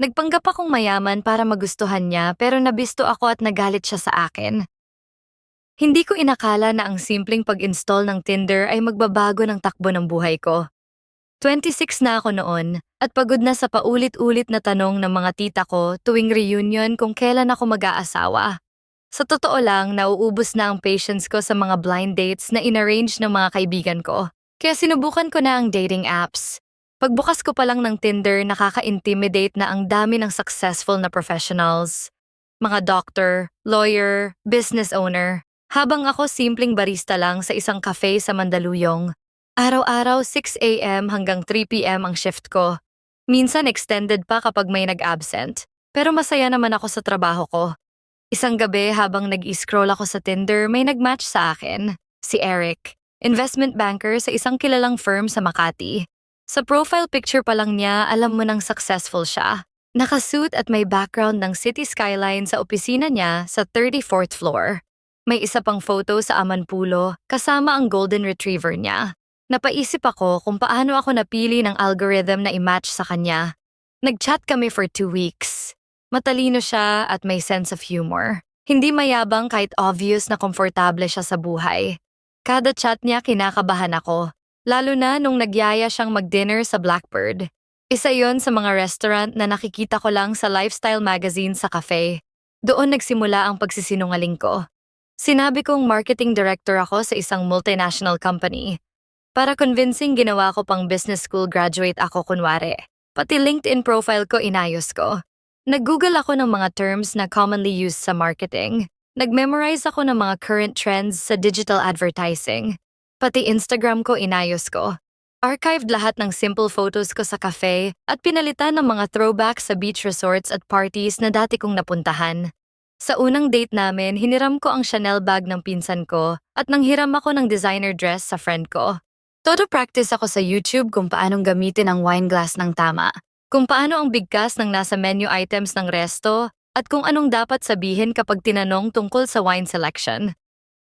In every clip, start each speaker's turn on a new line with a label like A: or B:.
A: Nagpanggap akong mayaman para magustuhan niya pero nabisto ako at nagalit siya sa akin. Hindi ko inakala na ang simpleng pag-install ng Tinder ay magbabago ng takbo ng buhay ko. 26 na ako noon at pagod na sa paulit-ulit na tanong ng mga tita ko tuwing reunion kung kailan ako mag-aasawa. Sa totoo lang, nauubos na ang patience ko sa mga blind dates na inarrange ng mga kaibigan ko. Kaya sinubukan ko na ang dating apps. Pagbukas ko pa lang ng Tinder, nakaka-intimidate na ang dami ng successful na professionals. Mga doctor, lawyer, business owner. Habang ako simpleng barista lang sa isang cafe sa Mandaluyong. Araw-araw 6 a.m. hanggang 3 p.m. ang shift ko. Minsan extended pa kapag may nag-absent. Pero masaya naman ako sa trabaho ko. Isang gabi habang nag-scroll ako sa Tinder, may nag-match sa akin. Si Eric, investment banker sa isang kilalang firm sa Makati. Sa profile picture pa lang niya, alam mo nang successful siya. Nakasuit at may background ng city skyline sa opisina niya sa 34th floor. May isa pang photo sa Amanpulo kasama ang golden retriever niya. Napaisip ako kung paano ako napili ng algorithm na i-match sa kanya. Nag-chat kami for two weeks. Matalino siya at may sense of humor. Hindi mayabang kahit obvious na komportable siya sa buhay. Kada chat niya kinakabahan ako, lalo na nung nagyaya siyang mag-dinner sa Blackbird. Isa yon sa mga restaurant na nakikita ko lang sa lifestyle magazine sa cafe. Doon nagsimula ang pagsisinungaling ko. Sinabi kong marketing director ako sa isang multinational company. Para convincing ginawa ko pang business school graduate ako kunwari. Pati LinkedIn profile ko inayos ko. Nag-google ako ng mga terms na commonly used sa marketing. Nag-memorize ako ng mga current trends sa digital advertising. Pati Instagram ko inayos ko. Archived lahat ng simple photos ko sa cafe at pinalitan ng mga throwbacks sa beach resorts at parties na dati kong napuntahan. Sa unang date namin, hiniram ko ang Chanel bag ng pinsan ko at nanghiram ako ng designer dress sa friend ko. Todo practice ako sa YouTube kung paanong gamitin ang wine glass ng tama, kung paano ang bigkas ng nasa menu items ng resto, at kung anong dapat sabihin kapag tinanong tungkol sa wine selection.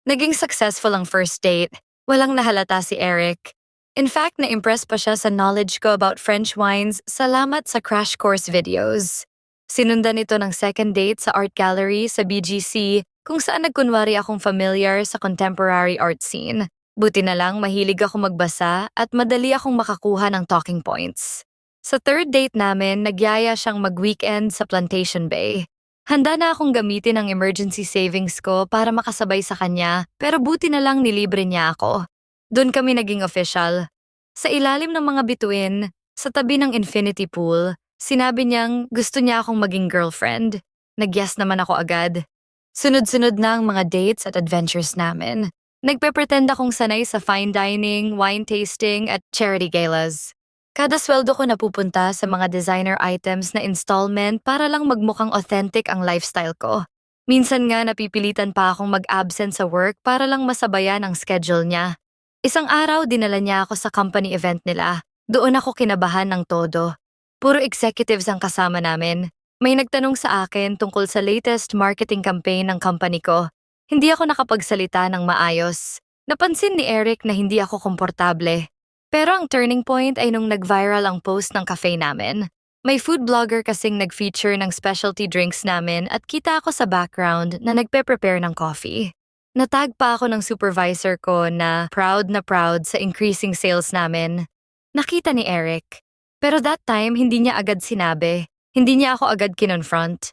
A: Naging successful ang first date. Walang nahalata si Eric. In fact, na-impress pa siya sa knowledge ko about French wines salamat sa crash course videos. Sinundan ito ng second date sa art gallery sa BGC kung saan nagkunwari akong familiar sa contemporary art scene. Buti na lang mahilig ako magbasa at madali akong makakuha ng talking points. Sa third date namin, nagyaya siyang mag-weekend sa Plantation Bay. Handa na akong gamitin ang emergency savings ko para makasabay sa kanya pero buti na lang nilibre niya ako. Doon kami naging official. Sa ilalim ng mga bituin, sa tabi ng infinity pool, Sinabi niyang gusto niya akong maging girlfriend. Nag-yes naman ako agad. Sunod-sunod na ang mga dates at adventures namin. Nagpe-pretend akong sanay sa fine dining, wine tasting at charity galas. Kada sweldo ko napupunta sa mga designer items na installment para lang magmukhang authentic ang lifestyle ko. Minsan nga napipilitan pa akong mag-absent sa work para lang masabayan ang schedule niya. Isang araw dinala niya ako sa company event nila. Doon ako kinabahan ng todo. Puro executives ang kasama namin. May nagtanong sa akin tungkol sa latest marketing campaign ng company ko. Hindi ako nakapagsalita ng maayos. Napansin ni Eric na hindi ako komportable. Pero ang turning point ay nung nag-viral ang post ng cafe namin. May food blogger kasing nag-feature ng specialty drinks namin at kita ako sa background na nagpe-prepare ng coffee. Natag pa ako ng supervisor ko na proud na proud sa increasing sales namin. Nakita ni Eric. Pero that time, hindi niya agad sinabi. Hindi niya ako agad kinonfront.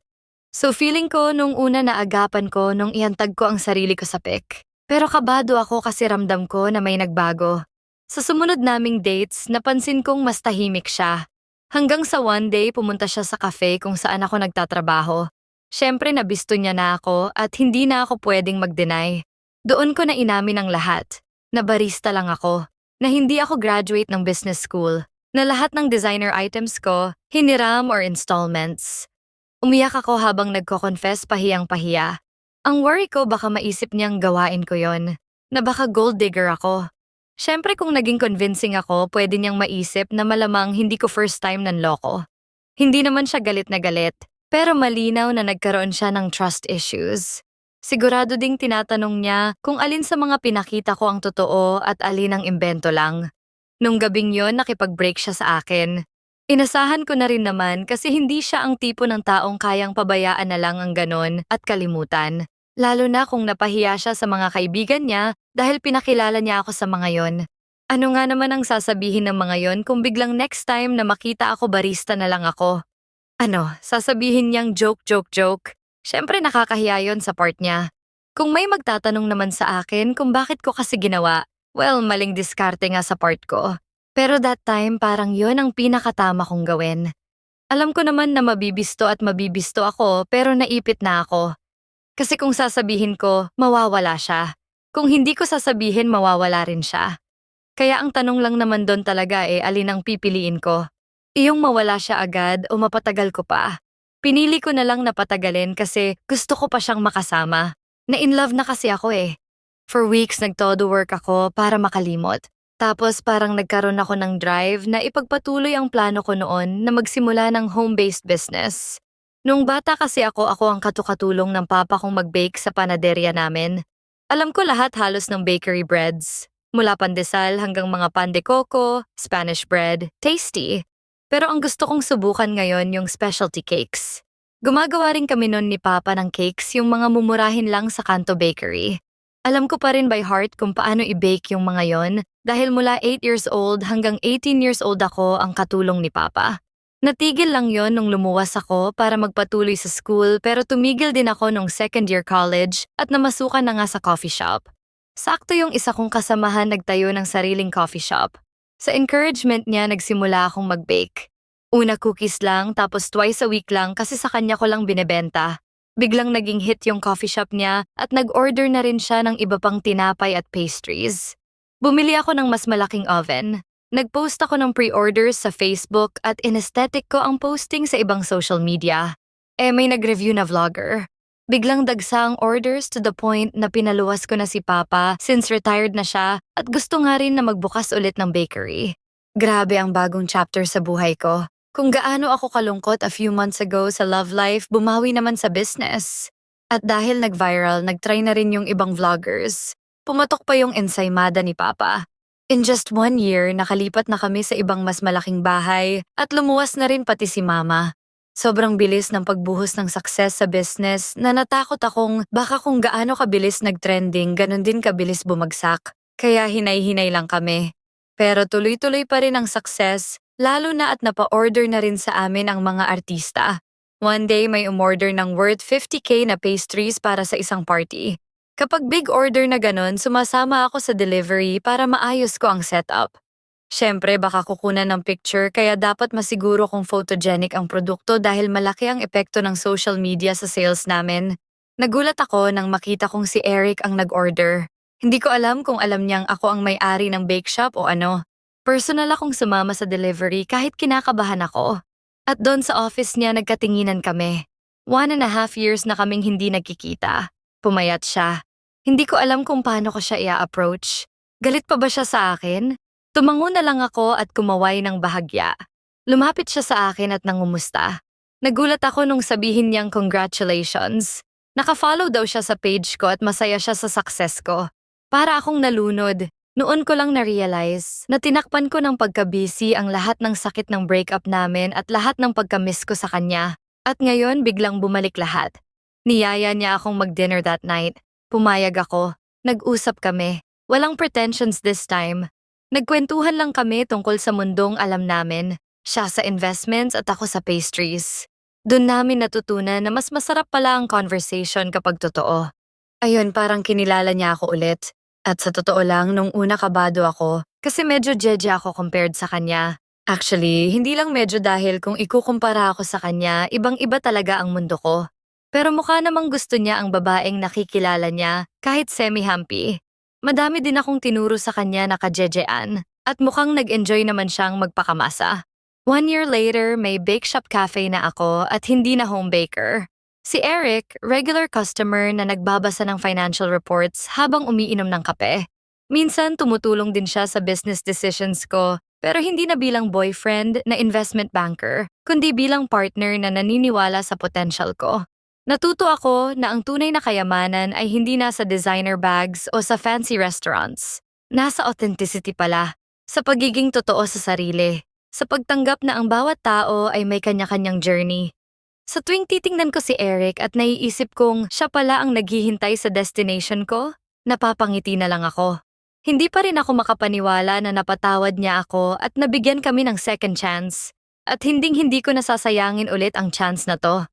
A: So feeling ko nung una na agapan ko nung ihantag ko ang sarili ko sa pic. Pero kabado ako kasi ramdam ko na may nagbago. Sa sumunod naming dates, napansin kong mas tahimik siya. Hanggang sa one day pumunta siya sa cafe kung saan ako nagtatrabaho. Siyempre nabisto niya na ako at hindi na ako pwedeng mag-deny. Doon ko na inamin ang lahat. Na barista lang ako. Na hindi ako graduate ng business school na lahat ng designer items ko, hiniram or installments. Umiyak ako habang nagko-confess pahiyang-pahiya. Ang worry ko baka maisip niyang gawain ko yon, na baka gold digger ako. Siyempre kung naging convincing ako, pwede niyang maisip na malamang hindi ko first time nanloko. Hindi naman siya galit na galit, pero malinaw na nagkaroon siya ng trust issues. Sigurado ding tinatanong niya kung alin sa mga pinakita ko ang totoo at alin ang imbento lang. Nung gabing yon nakipag-break siya sa akin. Inasahan ko na rin naman kasi hindi siya ang tipo ng taong kayang pabayaan na lang ang ganon at kalimutan. Lalo na kung napahiya siya sa mga kaibigan niya dahil pinakilala niya ako sa mga yon. Ano nga naman ang sasabihin ng mga yon kung biglang next time na makita ako barista na lang ako? Ano, sasabihin niyang joke, joke, joke. Siyempre nakakahiya yon sa part niya. Kung may magtatanong naman sa akin kung bakit ko kasi ginawa, well, maling diskarte nga sa part ko. Pero that time parang yon ang pinakatama kong gawin. Alam ko naman na mabibisto at mabibisto ako pero naipit na ako. Kasi kung sasabihin ko, mawawala siya. Kung hindi ko sasabihin, mawawala rin siya. Kaya ang tanong lang naman doon talaga eh alin ang pipiliin ko. Iyong mawala siya agad o mapatagal ko pa. Pinili ko na lang na patagalin kasi gusto ko pa siyang makasama. Na in love na kasi ako eh. For weeks nagtodo work ako para makalimot. Tapos parang nagkaroon ako ng drive na ipagpatuloy ang plano ko noon na magsimula ng home-based business. Nung bata kasi ako, ako ang katukatulong ng papa kong mag-bake sa panaderya namin. Alam ko lahat halos ng bakery breads. Mula pandesal hanggang mga pan de coco, Spanish bread, tasty. Pero ang gusto kong subukan ngayon yung specialty cakes. Gumagawa rin kami noon ni Papa ng cakes yung mga mumurahin lang sa Kanto Bakery. Alam ko pa rin by heart kung paano i-bake yung mga yon dahil mula 8 years old hanggang 18 years old ako ang katulong ni Papa. Natigil lang yon nung lumuwas ako para magpatuloy sa school pero tumigil din ako nung second year college at namasukan na nga sa coffee shop. Sakto yung isa kong kasamahan nagtayo ng sariling coffee shop. Sa encouragement niya nagsimula akong mag-bake. Una cookies lang tapos twice a week lang kasi sa kanya ko lang binebenta. Biglang naging hit yung coffee shop niya at nag-order na rin siya ng iba pang tinapay at pastries. Bumili ako ng mas malaking oven. Nag-post ako ng pre-orders sa Facebook at inesthetic ko ang posting sa ibang social media. Eh may nag-review na vlogger. Biglang dagsa ang orders to the point na pinaluwas ko na si Papa since retired na siya at gusto nga rin na magbukas ulit ng bakery. Grabe ang bagong chapter sa buhay ko. Kung gaano ako kalungkot a few months ago sa love life, bumawi naman sa business. At dahil nag-viral, nag-try na rin yung ibang vloggers. Pumatok pa yung ensaymada ni Papa. In just one year, nakalipat na kami sa ibang mas malaking bahay at lumuwas na rin pati si Mama. Sobrang bilis ng pagbuhos ng success sa business na natakot akong baka kung gaano kabilis nag-trending, ganun din kabilis bumagsak. Kaya hinay-hinay lang kami. Pero tuloy-tuloy pa rin ang success, lalo na at napa-order na rin sa amin ang mga artista. One day may umorder ng worth 50k na pastries para sa isang party. Kapag big order na ganun, sumasama ako sa delivery para maayos ko ang setup. Siyempre, baka kukunan ng picture kaya dapat masiguro kung photogenic ang produkto dahil malaki ang epekto ng social media sa sales namin. Nagulat ako nang makita kong si Eric ang nag-order. Hindi ko alam kung alam niyang ako ang may-ari ng bake shop o ano. Personal akong sumama sa delivery kahit kinakabahan ako. At doon sa office niya nagkatinginan kami. One and a half years na kaming hindi nagkikita. Pumayat siya. Hindi ko alam kung paano ko siya i-approach. Galit pa ba siya sa akin? Tumango na lang ako at kumaway ng bahagya. Lumapit siya sa akin at nangumusta. Nagulat ako nung sabihin niyang congratulations. Nakafollow daw siya sa page ko at masaya siya sa success ko. Para akong nalunod. Noon ko lang na-realize na tinakpan ko ng pagka-busy ang lahat ng sakit ng breakup namin at lahat ng pagka-miss ko sa kanya. At ngayon biglang bumalik lahat. Niyaya niya akong mag-dinner that night. Pumayag ako. Nag-usap kami. Walang pretensions this time. Nagkwentuhan lang kami tungkol sa mundong alam namin. Siya sa investments at ako sa pastries. Doon namin natutunan na mas masarap pala ang conversation kapag totoo. Ayun, parang kinilala niya ako ulit. At sa totoo lang, nung una kabado ako, kasi medyo jeje ako compared sa kanya. Actually, hindi lang medyo dahil kung ikukumpara ako sa kanya, ibang-iba talaga ang mundo ko. Pero mukha namang gusto niya ang babaeng nakikilala niya kahit semi-hampy. Madami din akong tinuro sa kanya na kajejean at mukhang nag-enjoy naman siyang magpakamasa. One year later, may bake shop cafe na ako at hindi na home baker. Si Eric, regular customer na nagbabasa ng financial reports habang umiinom ng kape. Minsan tumutulong din siya sa business decisions ko pero hindi na bilang boyfriend na investment banker, kundi bilang partner na naniniwala sa potential ko. Natuto ako na ang tunay na kayamanan ay hindi nasa designer bags o sa fancy restaurants. Nasa authenticity pala, sa pagiging totoo sa sarili, sa pagtanggap na ang bawat tao ay may kanya-kanyang journey. Sa tuwing titingnan ko si Eric at naiisip kong siya pala ang naghihintay sa destination ko, napapangiti na lang ako. Hindi pa rin ako makapaniwala na napatawad niya ako at nabigyan kami ng second chance. At hinding-hindi ko nasasayangin ulit ang chance na to.